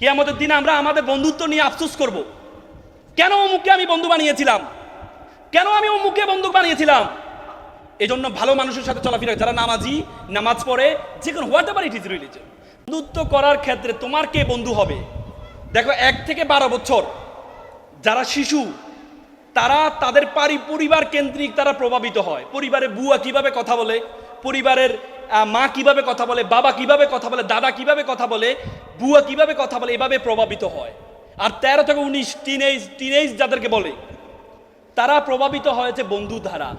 কেয়ামতের দিন আমরা আমাদের বন্ধুত্ব নিয়ে আফসোস করব। কেন অমুককে আমি বন্ধু বানিয়েছিলাম? কেন আমি অমুককে বন্ধু বানিয়েছিলাম? এজন্য ভালো মানুষের সাথে চলাফেরা, যারা নামাজি, নামাজ পড়ে, যে কোনো whatever it is religion বন্ধুত্ব করার ক্ষেত্রে তোমার কে বন্ধু হবে? দেখো, এক থেকে বারো বছর, যারা শিশু, তারা তাদের পারি পরিবার কেন্দ্রিক তারা প্রভাবিত হয়। পরিবারে বুয়া কীভাবে কথা বলে? পরিবারের মা কীভাবে কথা বলে, বাবা কীভাবে কথা বলে, দাদা কীভাবে কথা বলে, বুয়া কীভাবে কথা বলে, এভাবে প্রভাবিত হয়। আর তেরো থেকে উনিশ টিনেজ টিনেজ যাদেরকে বলে, তারা প্রভাবিত হয়েছে বন্ধু ধারা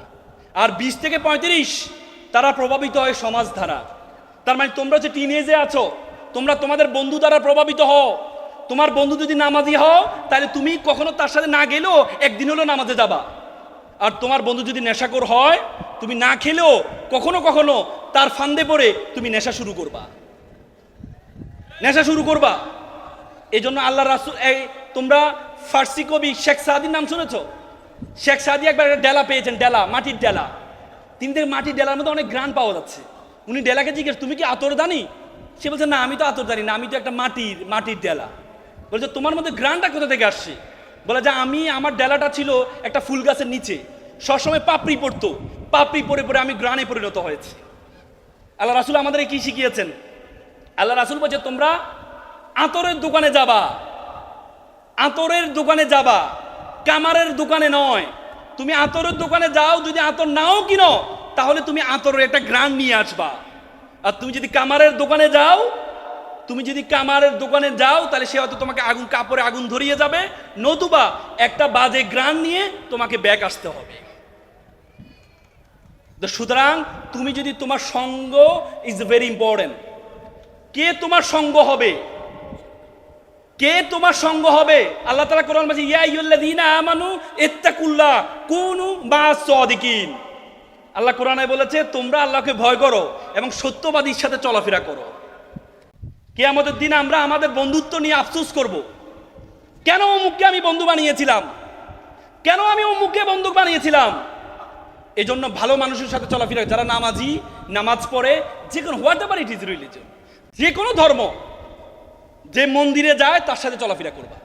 আর বিশ থেকে পঁয়ত্রিশ, তারা প্রভাবিত হয় সমাজ ধারা তার মানে তোমরা যে টিনেজে আছো, তোমরা তোমাদের বন্ধু দ্বারা প্রভাবিত হও। তোমার বন্ধু যদি নামাজি হও, তাহলে তুমি কখনো তার সাথে না গেলেও একদিন হলো নামাজে যাবা। আর তোমার বন্ধু যদি নেশাকর হয় তুমি না খেলেও কখনো কখনো তার ফান্দে পড়ে তুমি নেশা শুরু করবা। নেশা শুরু করবা। এই জন্য আল্লাহ রাসুল, এই তোমরা ফার্সি কবি শেখ সাদির নাম শুনেছ? শেখ সাদি একবার একটা ডেলা পেয়েছেন, ডেলা, মাটির ডেলা। তিনি থেকে মাটির ডেলার মধ্যে অনেক গ্রান পাওয়া যাচ্ছে। উনি ডেলাকে জিজ্ঞেস, তুমি কি আতর দানি সে বলছে, না, আমি তো আতর জানি না, আমি তো একটা মাটির মাটির ডেলা। বলছে, তোমার মধ্যে গ্রানটা কোথা থেকে আসছে? বলে, যে, আমি, আমার ডেলাটা ছিল একটা ফুল গাছের নিচে। সবসময় পাপড়ি পড়তো। পাপড়ি পরে পরে আমি গ্রানে পরিণত হয়েছি। আল্লাহ রাসুল আমাদের কি শিখিয়েছেন? আল্লাহ রাসুল বলছে, তোমরা আতরের দোকানে যাবা। আতরের দোকানে যাবা। কামারের দোকানে নয়। তুমি আতরের দোকানে যাও, যদি আতর নাও কিনো, তাহলে তুমি আতরের একটা গ্রান নিয়ে আসবা। আর তুমি যদি কামারের দোকানে যাও, তুমি যদি কামারের দোকানে যাও, তাহলে সে হয়তো তোমাকে আগুন, কাপড়ে আগুন ধরিয়ে যাবে। নতুবা একটা বাজে গ্রান নিয়ে তোমাকে ব্যাক আসতে হবে। তো সুতরাং তুমি যদি তোমার সঙ্গ ইজ ভেরি ইম্পর্টেন্ট কে তোমার সঙ্গ হবে? কে তোমার সঙ্গ হবে? আল্লাহ তালা কোরআন বলছে, ইয়া ইয়ুল্লাযীনা আমানু ইত্তাকুল্লাহ কুনু মা আল্লাহ কোরআনে বলেছে, তোমরা আল্লাহকে ভয় করো এবং সত্যবাদীর সাথে চলাফেরা করো। কে আমাদের দিন আমরা আমাদের বন্ধুত্ব নিয়ে আফসোস করব। কেন অমুককে আমি বন্ধু বানিয়েছিলাম? কেন আমি অমুককে বন্ধু বানিয়েছিলাম? এই জন্য ভালো মানুষের সাথে চলাফেরা, যারা নামাজি, নামাজ পড়ে, যে কোনো whatever it is religion যে কোনো ধর্ম, যে মন্দিরে যায়, তার সাথে চলাফেরা করবা।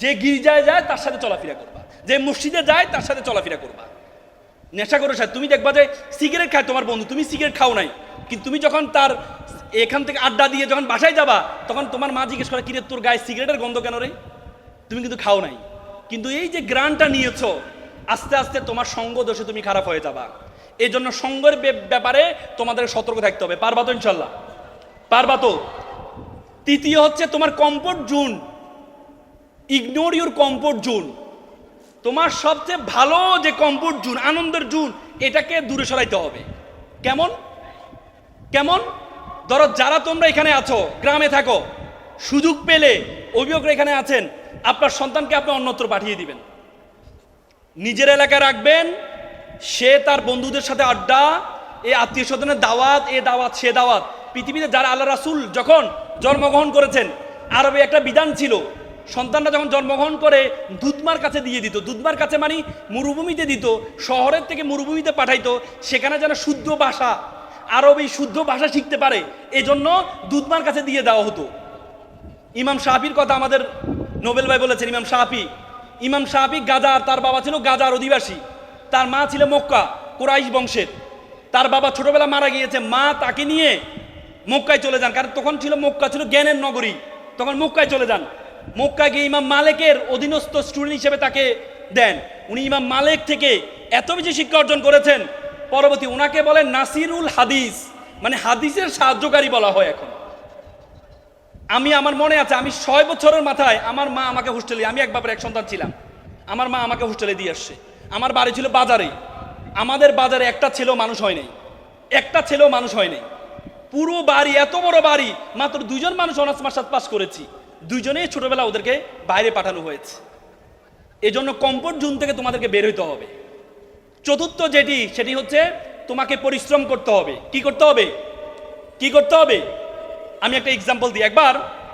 যে গির্জায় যায়, তার সাথে চলাফেরা করবা। যে মসজিদে যায়, তার সাথে চলাফেরা করবা। নেশা করে সাথে, তুমি দেখবা যে সিগারেট খায় তোমার বন্ধু, তুমি সিগারেট খাও নাই। কিন্তু তুমি যখন তার এখান থেকে আড্ডা দিয়ে যখন বাসায় যাবা, তখন তোমার মা জিজ্ঞেস করে, কিরে, তোর গায়ে সিগারেটের গন্ধ কেন রে? তুমি কিন্তু খাও নাই। কিন্তু এই যে গ্রানটা নিয়েছো আস্তে আস্তে তোমার সঙ্গ দোষে তুমি খারাপ হয়ে যাবা। এই জন্য সঙ্গের ব্যাপারে তোমাদের সতর্ক থাকতে হবে। পারবা তো ইনশাল্লাহ পারবা তো? তৃতীয় হচ্ছে তোমার comfort zone ignore your comfort zone তোমার সবচেয়ে ভালো যে কমফোর্ট জোন আনন্দের জোন এটাকে দূরে সরাইতে হবে। কেমন? কেমন? ধরো যারা তোমরা এখানে আছো, গ্রামে থাকো, সুযোগ পেলে অভিভাবকরা এখানে আছেন, আপনার সন্তানকে আপনি অন্যত্র পাঠিয়ে দিবেন। নিজের এলাকায় রাখবেন, সে তার বন্ধুদের সাথে আড্ডা, এ আত্মীয় স্বজনের দাওয়াত, এ দাওয়াত, সে দাওয়াত। পৃথিবীতে যারা আল্লাহ রাসুল যখন জন্মগ্রহণ করেছেন, আরবে একটা বিধান ছিল, সন্তানরা যখন জন্মগ্রহণ করে, দুধমার কাছে দিয়ে দিত। দুধমার কাছে মানে মরুভূমিতে দিত, শহরের থেকে মরুভূমিতে পাঠাইতো, সেখানে যেন শুদ্ধ ভাষা, আরবি শুদ্ধ ভাষা শিখতে পারে, এজন্য দুধমার কাছে দিয়ে দেওয়া হতো। ইমাম শাহির কথা আমাদের নোবেল ভাই বলেছেন, ইমাম শাহি ইমাম শাহি গাজার, তার বাবা ছিল গাজার অধিবাসী। তার মা ছিল মক্কা, কোরাইশ বংশের। তার বাবা ছোটবেলা মারা গিয়েছে। মা তাকে নিয়ে মক্কায় চলে যান, কারণ তখন ছিল মক্কা ছিল জ্ঞানের নগরী। তখন মক্কায় চলে যান। মক্কায় গিয়ে ইমাম মালেকের অধীনস্থ স্টুডেন্ট হিসেবে তাকে দেন। উনি ইমাম মালেক থেকে এত বেশি শিক্ষা অর্জন করেছেন। পরবর্তী ওনাকে বলেন নাসিরুল হাদিস মানে হাদিসের সাহায্যকারী বলা হয় এখন। আমি আমার মনে আছে, আমি ছয় বছরের মাথায় আমার মা আমাকে হোস্টেলে, আমি এক বাবার এক সন্তান ছিলাম। আমার মা আমাকে হোস্টেলে দিয়ে আসছে। আমার বাড়ি ছিল বাজারে। আমাদের বাজারে একটা ছেলেও মানুষ হয় নাই। একটা ছেলেও মানুষ হয় নাই। পুরো বাড়ি, এত বড় বাড়ি, মাত্র দুজন মানুষ অনার্স মাস্টার পাস করেছি। দুইজনেই ছোটবেলা ওদেরকে বাইরে পাঠানো হয়েছে। এজন্য কমফোর্ট জোন থেকে তোমাদেরকে বের হইতে হবে। চতুর্থ যেটি, সেটি হচ্ছে তোমাকে পরিশ্রম করতে হবে। কি করতে হবে? কি করতে হবে? আমি একটা এক্সাম্পল দিই। একবার